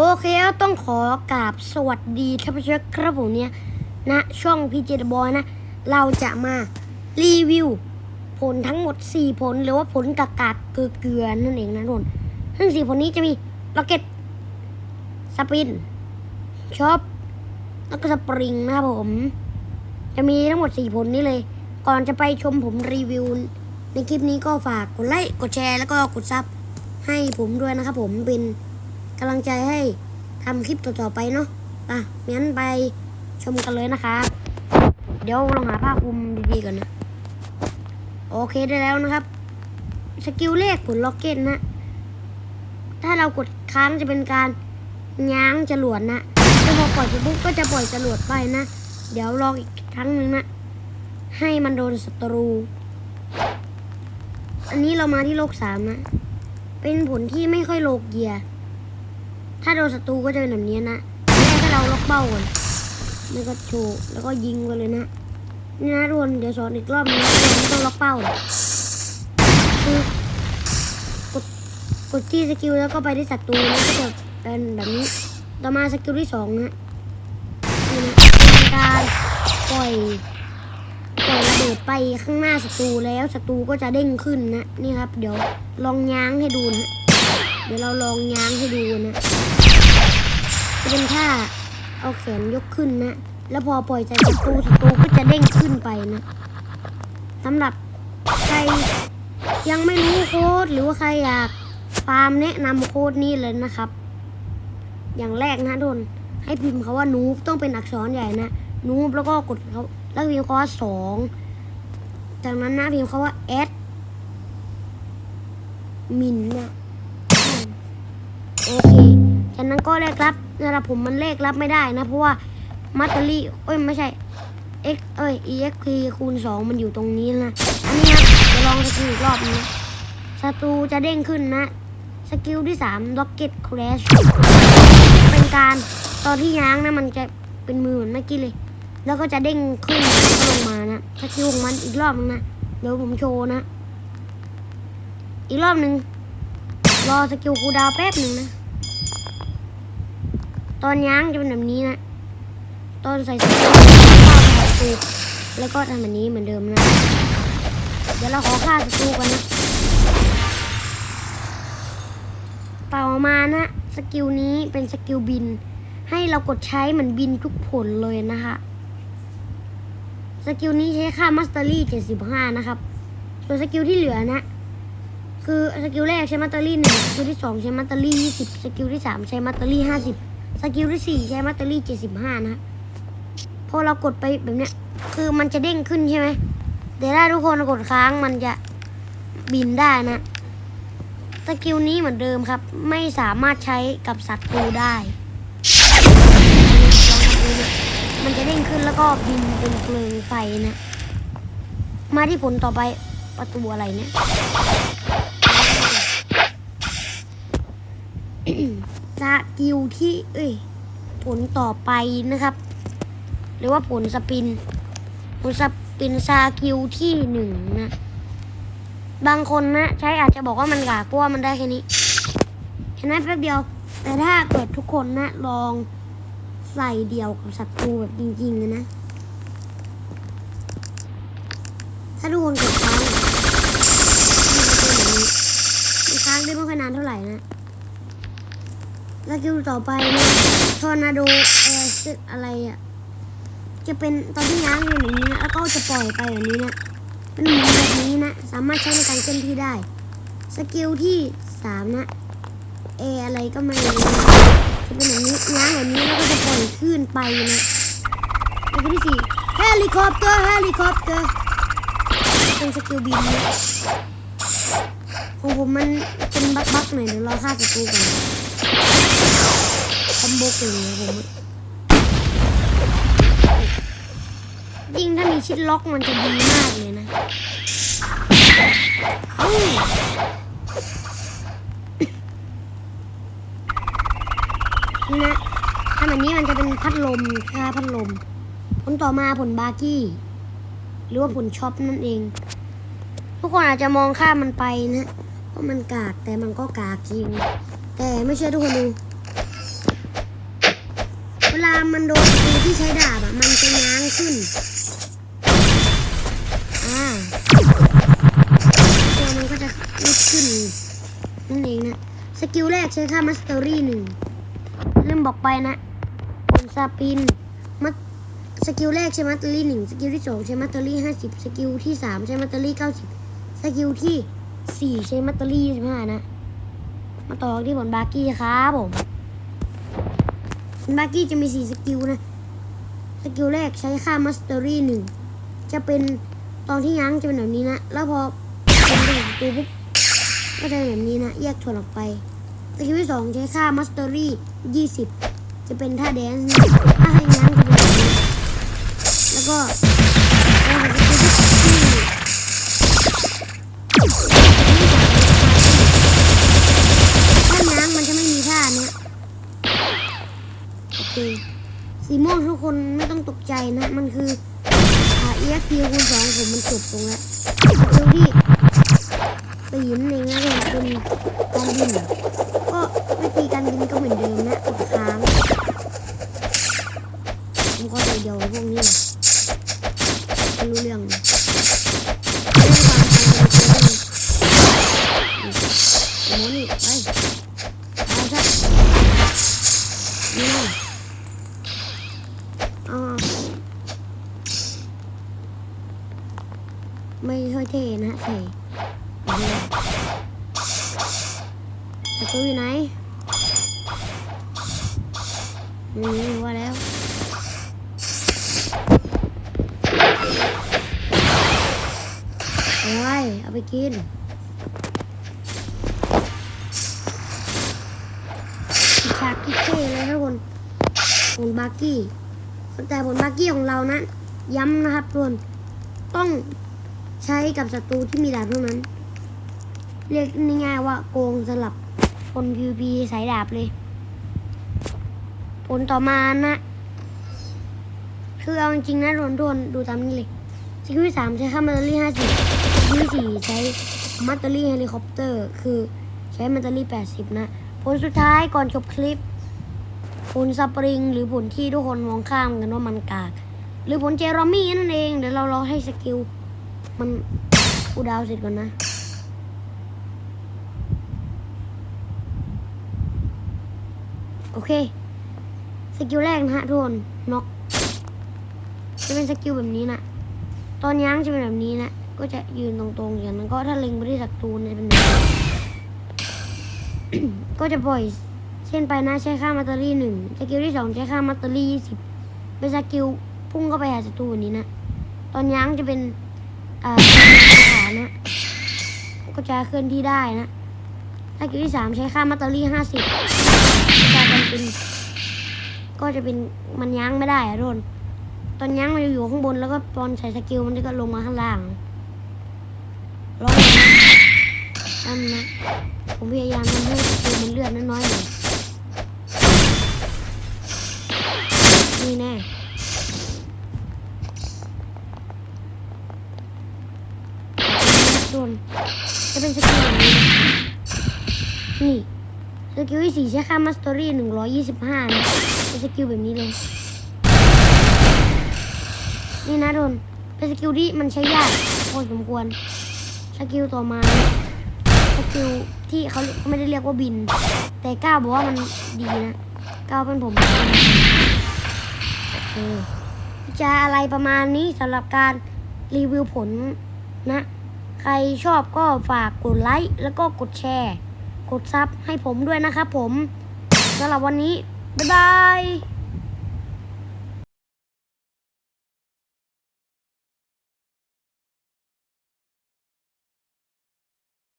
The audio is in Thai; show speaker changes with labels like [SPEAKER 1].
[SPEAKER 1] โอเคต้องขอกราบสวัสดีท่านผู้ชมครับผมเนี่ยนะช่องพีเจบอยนะ เราจะมารีวิว ผลทั้งหมด 4 ผล หรือว่าผลกากาเกลือเกลือนั่นเองนะทุกคนซึ่ง 4 ผลนี้จะมีล็อกเก็ตสปินช็อปแล้วก็สปริงนะครับผม จะมีทั้งหมด 4 ผลนี้เลย ก่อนจะไปชมผมรีวิว ในคลิปนี้ก็ฝากกดไลค์กดแชร์แล้วก็กดซับให้ผมด้วยนะครับผมเป็น กำลังใจให้ทำคลิปต่อๆไปเนาะอะงั้นไปชมกันเลยนะคะเดี๋ยวลองหาผ้าคลุมดีๆก่อนนะโอเคได้แล้วนะครับ สกิลเลขผลล็อกเก็ตนะ ถ้าเรากดค้างจะเป็นการง้างจรวดนะแล้วพอปล่อยปปุ๊บก็จะปล่อยจรวดไปนะ เดี๋ยวลองอีกครั้งหนึ่งนะ ให้มันโดนศัตรู อันนี้เรามาที่โลกสามนะ เป็นผลที่ไม่ค่อยโลกเกียร์ ถ้าโดนศัตรูก็จะเป็นแบบนี้นะแรกให้เราล็อกเป้าก่อนแล้วก็โชว์แล้วก็ยิงไปเลยนะนี่นะทุกคนเดี๋ยวสอนอีกรอบนึงไม่ต้องล็อกเป้าคือกดกดที่สกิลแล้วก็ไปที่ศัตรูแล้วก็จะเป็นแบบนี้ ต่อมาสกิลที่สองนะเป็นการปล่อยปล่อยระเบิดไปข้างหน้าศัตรูแล้วศัตรูก็จะเด้งขึ้นนะนี่ครับ เดี๋ยวลองย้างให้ดูนะ เดี๋ยวเราลองย้างให้ดูนะจะเป็นท่าเอาแขนยกขึ้นนะ แล้วพอปล่อยจากศัตรูศัตรูก็จะเด้งขึ้นไปนะสำหรับใครยังไม่รู้โค้ดหรือว่าใครอยากฟาร์มแนะนำโค้ดนี้เลยนะครับ อย่างแรกนะทุกคนให้พิมพ์คาว่านูบต้องเป็นอักษรใหญ่นะนูบแล้วก็กดเขาแล้วพิมพ์คาว่าสองจากนั้นนะพิมพ์คาว่าแอมินนะ โอเคจากนั้นก็เลขลับสำหรับผมมันเลขลับไม่ได้นะ เพราะว่ามัตเตอรี่เอ้ยไม่ใช่ x เอ้ย exp คูณสองมันอยู่ตรงนี้นะอันนี้ครับจะลองสกิลอีกรอบนึงนะศัตรูจะเด้งขึ้นนะ สกิลที่สาม Rocket Crash เป็นการตอนที่ย้างนะมันจะเป็นมือเหมือนเมื่อกี้เลย แล้วก็จะเด้งขึ้นลงมานะสกิลของมันอีกรอบนึงนะเดี๋ยวผมโชว์นะ อีกรอบหนึ่งรอสกิลคูดาวแป๊บหนึ่งนะ ตอนย้างจะเป็นแบบนี้นะ ตอนใส่สกิลเข้าไปศัตรูแล้วก็ทำแบบนี้เหมือนเดิมนะ เดี๋ยวเราขอฆ่าศัตรูกันนะ ต่อมานะสกิลนี้เป็นสกิลบิน ให้เรากดใช้เหมือนบินทุกผลเลยนะคะสกิลนี้ใช้ค่ามัสเตอรี่ 75 นะครับ ส่วนสกิลที่เหลือนะ คือสกิลแรกใช้มัตเตอรี่หนึ่งสกิลที่สองใช้มัตเตอรี่ยี่สิบสกิลที่สามใช้มัตเตอรี่ห้า สกิลที่สี่ใช้มัตเตอรี่เจ็ดสิบห้านะพอเรากดไปแบบเนี้ย คือมันจะเด้งขึ้นใช่ไหมแต่ถ้าทุกคนกดค้างมันจะบินได้นะสกิลนี้เหมือนเดิมครับ ไม่สามารถใช้กับศัตรูได้มันจะเด้งขึ้นแล้วก็บินเป็นเพลิงไฟนะ มาที่ผลต่อไปประตูอะไรเนี่ย สกิลที่ เอ้ย ผลต่อไปนะครับ หรือว่าผลสปิน ผลสปินซากิลที่หนึ่งนะ บางคนนะ ใช้อาจจะบอกว่ามันกากลัวมันได้แค่นี้เห็นไหมแป๊บเดียว แต่ถ้าเกิดทุกคนนะ ลองใส่เดียวกับศัตรูแบบจริงๆเลยนะ ถ้าทุกคนกดค้างมันจะเป็นแบบนี้ค้างได้ไม่ค่อยนานเท่าไหร่นะ สกิลต่อไปนะทอร์นาโดแอร์ซึอะไรอะ จะเป็นตอนที่ย้างอยู่อย่างนี้นะแล้วก็จะปล่อยไปแบบนี้นะมันเหมือนแบบนี้นะ สามารถใช้ในการเคลื่อนที่ได้ สกิลที่สามนะเออะไรก็ไม่รู้จะเป็นแบบนี้ง้างแบบนี้แล้วก็จะปล่อยคลื่นไปนะสกิลที่สี่เฮลิคอปเตอร์เฮลิคอปเตอร์เป็นสกิลบินนะของผมมันเป็นบักบักๆหน่อยเดี๋ยวรอฆ่าศัตรูก่อน มโบเก่งเลยผมยิ่งถ้ามีชิดล็อกมันจะดีมากเลยนะเอ้านะถ้าแบบนี้มันจะเป็นพัดลมค่าพัดลม ผลต่อมาผลบาร์กี้ หรือว่าผลช็อปนั่นเอง ทุกคนอาจจะมองข้ามมันไปนะ เพราะมันกากแต่มันก็กากจริง แต่ไม่เชื่อทุกคนดูามันโดนศัตรูที่ใช้ดาบอะ มันจะง้างขึ้น อ่าตัวมันก็จะลุกขึ้นนั่นเองนะ สกิลแรกใช้ค่ามัสเตอรี่หนึ่งลืมบอกไปนะบนซาปิน มัดสกิลแรกใช้มัตเตอรี่หนึ่งสกิลที่สองใช้มัตเตอรี่ห้าสิบสกิลที่สามใช้มัตเตอรี่เก้าสิบสกิลที่สี่ใช้มัตเตอรี่ยี่สิบห้านะ มาต่อที่ผลบาร์กี้ครับผม ผลบาร์กี้จะมีสี่สกิลนะ สกิลแรกใช้ค่ามาสเตอรี่หนึ่ง จะเป็นตอนที่ยั้งจะเป็นแบบนี้นะ แล้วพอเป็นไปถึงตัวปุ๊บก็จะแบบนี้นะ แยกส่วนออกไป สกิลที่สองใช้ค่ามาสเตอรี่ยี่สิบจะเป็นท่าแดนซ์นะถ้าให้ยั้งจะเป็นแบบนี้แล้วก็ โอเคสีม่วงทุกคนไม่ต้องตกใจนะ มันคืออ่า EXP คูณสองผมมันจบตรงแล้วสกิลที่ปีนเองนะเนี่ยเป็นการบิน ตูอยู่ไหนไม่มีว่าแล้วเอาไว้เอาไปกินฉากที่เท่เลยทุกคนผลบาร์กี้ แต่ผลบาร์กี้ของเรานะ ย้ำนะครับทุกคนต้องใช้กับศัตรูที่มีดาบเท่านั้น เรียกง่ายๆว่าโกงสลับ คน PVP สายดาบเลยผลต่อมานะ คือเอาจริงนะโดนโดนดูตามนี้เลยสกิลที่สามใช้ค่ามัตเตอรี่ห้าสิบสกิลที่สี่ใช้มัตเตอรี่เฮลิคอปเตอร์ คือใช้มัตเตอรี่แปดสิบนะ ผลสุดท้ายก่อนจบคลิป ผลสปริงหรือผลที่ทุกคนมองข้ามกันว่ามันกาก หรือผลเจอรอมี่นั่นเอง เดี๋ยวเรารอให้สกิลมันกูดาวเสร็จก่อนนะ อเค สกิลแรกนะฮะทุกคนน็อกจะเป็นสกิลแบบนี้นะตอนยั้งจะเป็นแบบนี้นะก็จะยืนตรงๆอย่างนั้นก็ถ้าเล็งไปที่ศัตรูเนี่ยเป็นแบบก็จะปล่อยเช่นไปนะใช้ค่ามัตเตอรี่หนึ่งสกิลที่สองใช้ค่ามัตเตอรี่ยี่สิบเป็นสกิลพุ่งเข้าไปหาศัตรูนี้นะตอนยั้งจะเป็นอ่าขานะก็จะเคลื่อนที่ได้นะสกิลที่สามใช้ค่ามัตเตอรี่ห้าสิบ ก็จะเป็นมันยั้งไม่ได้อะทุกคนตอนยั้งมันจะอยู่ข้างบนแล้วก็ตอนใช้สกิลมันก็ลงมาข้างล่างรอนะนั่นนะผมพยายามทำให้สกิลมันเลือดน้อยๆหน่อยนี่แน่โดนจะเป็นสกิลแบบนี้นี่สกิลที่สี่ใช้ค่ามัสเตอรี่หนึ่งร้อยยี่สิบห้านะ เป็นสกิลแบบนี้เลย นี่นะโดนเป็นสกิลที่มันใช้ยากพอสมควร สกิลต่อมา สกิลที่เขาไม่ได้เรียกว่าบิน แต่ก้าวบอกว่ามันดีนะก้าวเป็นผมโอเคจะอะไรประมาณนี้สำหรับการรีวิวผลนะ ใครชอบก็ฝากกดไลค์แล้วก็กดแชร์ กดซับให้ผมด้วยนะครับผมสำหรับวันนี้ บ๊ายบาย